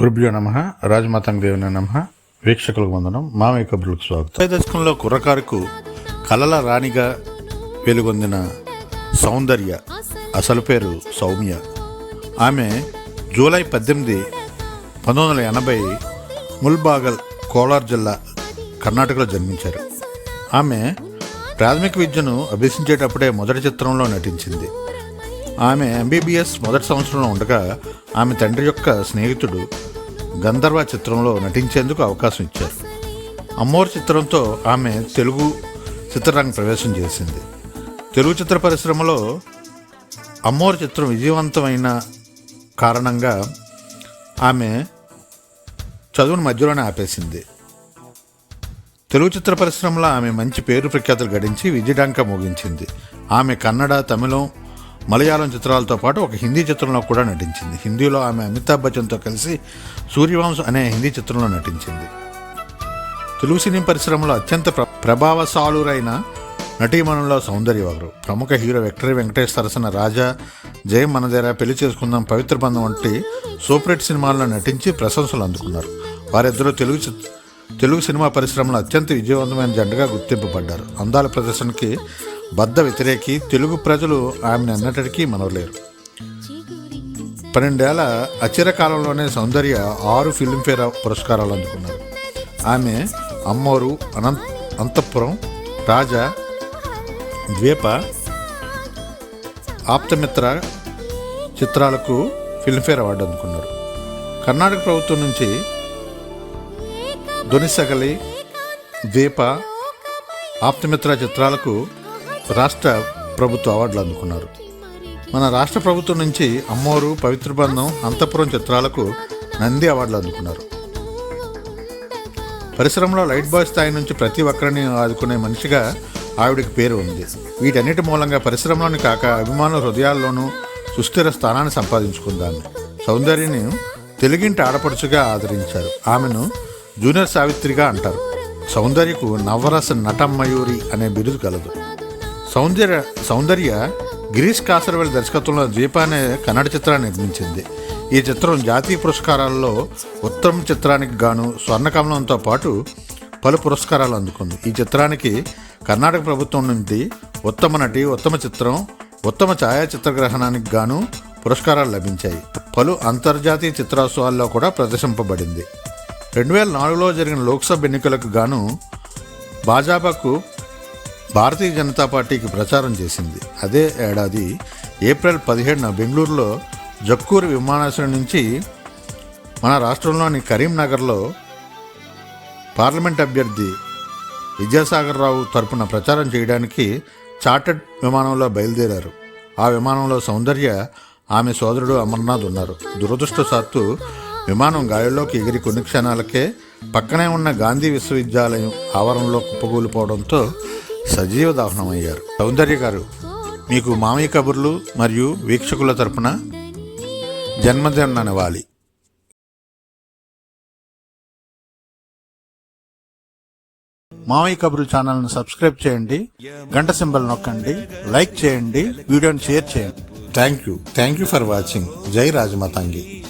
గురుభ్యో నమ రాజమాతంగ దేవుని నమ వీక్షకులకు వందనం మామయ్య కబుర్లకు స్వాగతం. దశకంలో కుర్రకారుకు కలల రాణిగా వెలుగొందిన సౌందర్య అసలు పేరు సౌమ్య. ఆమె జూలై పద్దెనిమిది పంతొమ్మిది వందల ఎనభై ముల్బాగల్ కోలార్ జిల్లా కర్ణాటకలో జన్మించారు. ఆమె ప్రాథమిక విద్యను అభ్యసించేటప్పుడే మొదటి చిత్రంలో నటించింది. ఆమె ఎంబీబీఎస్ మొదటి సంవత్సరంలో ఉండగా ఆమె తండ్రి యొక్క స్నేహితుడు గంధర్వ చిత్రంలో నటించేందుకు అవకాశం ఇచ్చారు. అమ్మోర్ చిత్రంతో ఆమె తెలుగు చిత్రరంగ ప్రవేశం చేసింది. తెలుగు చిత్ర పరిశ్రమలో అమ్మోర్ చిత్రం విజయవంతమైన కారణంగా ఆమె చదువును మధ్యలోనే ఆపేసింది. తెలుగు చిత్ర పరిశ్రమలో ఆమె మంచి పేరు ప్రఖ్యాతులు గడించి విజయడంక ముగించింది. ఆమె కన్నడ తమిళం మలయాళం చిత్రాలతో పాటు ఒక హిందీ చిత్రంలో కూడా నటించింది. హిందీలో ఆమె అమితాబ్ బచ్చన్తో కలిసి సూర్యవంశ్ అనే హిందీ చిత్రంలో నటించింది. తెలుగు సినీ పరిశ్రమలో అత్యంత ప్ర ప్రభావశాలురైన నటీమణుల్లో సౌందర్య ఒకరు ప్రముఖ హీరో విక్టరీ వెంకటేష్ సరసన రాజా జయం మనదేరా పెళ్ళి చేసుకుందాం పవిత్ర బంధం వంటి సూపర్ సినిమాల్లో నటించి ప్రశంసలు అందుకున్నారు. వారిద్దరూ తెలుగు చిత్- తెలుగు సినిమా పరిశ్రమలో అత్యంత విజయవంతమైన జంటగా గుర్తింపబడ్డారు. అందాల ప్రదర్శనకి బద్ద వ్యతిరేకి తెలుగు ప్రజలు ఆమెను అన్నటికీ మనవలేరు. పన్నెండేళ్ళ అచిర కాలంలోనే సౌందర్య ఆరు ఫిల్మ్ఫేర్ పురస్కారాలు అందుకున్నారు. ఆమె అమ్మోరు అనంత అంతఃపురం రాజా ద్వీప ఆప్తమిత్ర చిత్రాలకు ఫిల్మ్ఫేర్ అవార్డు అందుకున్నారు. కర్ణాటక ప్రభుత్వం నుంచి ధ్వనిసగలి ద్వీప ఆప్తమిత్ర చిత్రాలకు రాష్ట్ర ప్రభుత్వ అవార్డులు అందుకున్నారు. మన రాష్ట్ర ప్రభుత్వం నుంచి అమ్మోరు పవిత్ర బంధం అంతఃపురం చిత్రాలకు నంది అవార్డులు అందుకున్నారు. పరిశ్రమలో లైట్ బాయ్ స్థాయి నుంచి ప్రతి ఒక్కరిని ఆదుకునే మనిషిగా ఆవిడకి పేరు ఉంది. వీటన్నిటి మూలంగా పరిశ్రమలోని కాక అభిమానుల హృదయాల్లోనూ సుస్థిర స్థానాన్ని సంపాదించుకుందాన్ని సౌందర్యని తెలుగింటి ఆడపడుచుగా ఆదరించారు. ఆమెను జూనియర్ సావిత్రిగా అంటారు. సౌందర్యకు నవరస నటమయూరి అనే బిరుదు కలదు. సౌందర్య సౌందర్య గిరీష్ కాసరవేల్ దర్శకత్వంలో దీప అనే కన్నడ చిత్రాన్ని నిర్మించింది. ఈ చిత్రం జాతీయ పురస్కారాల్లో ఉత్తమ చిత్రానికి గాను స్వర్ణకమలంతో పాటు పలు పురస్కారాలు అందుకుంది. ఈ చిత్రానికి కర్ణాటక ప్రభుత్వం నుండి ఉత్తమ నటి ఉత్తమ చిత్రం ఉత్తమ ఛాయాచిత్రగ్రహణానికి గాను పురస్కారాలు లభించాయి. పలు అంతర్జాతీయ చిత్రోత్సవాల్లో కూడా ప్రదర్శింపబడింది. రెండు వేల నాలుగులో జరిగిన లోక్సభ ఎన్నికలకు గాను భాజపాకు భారతీయ జనతా పార్టీకి ప్రచారం చేసింది. అదే ఏడాది ఏప్రిల్ పదిహేడున బెంగళూరులో జక్కూరు విమానాశ్రయం నుంచి మన రాష్ట్రంలోని కరీంనగర్లో పార్లమెంట్ అభ్యర్థి విద్యాసాగర్ రావు తరపున ప్రచారం చేయడానికి చార్టర్డ్ విమానంలో బయలుదేరారు. ఆ విమానంలో సౌందర్య ఆమె సోదరుడు అమర్నాథ్ ఉన్నారు. దురదృష్టవశాత్తు విమానం గాలిలోకి ఎగిరి కొన్ని క్షణాలకే పక్కనే ఉన్న గాంధీ విశ్వవిద్యాలయం ఆవరణలో కుప్పకూలిపోవడంతో సజీవ దహనమయ్యారు సౌందర్య గారు మీకు మామయ్య కబుర్లు మరియు వీక్షకుల తరపున జన్మదిననివ్వాలి మామయ్య కబురు ఛానల్ను సబ్స్క్రైబ్ చేయండి గంట సింబల్ నొక్కండి లైక్ చేయండి వీడియోని షేర్ చేయండి. Thank you. Thank you for watching. జై రాజమాతాంగి.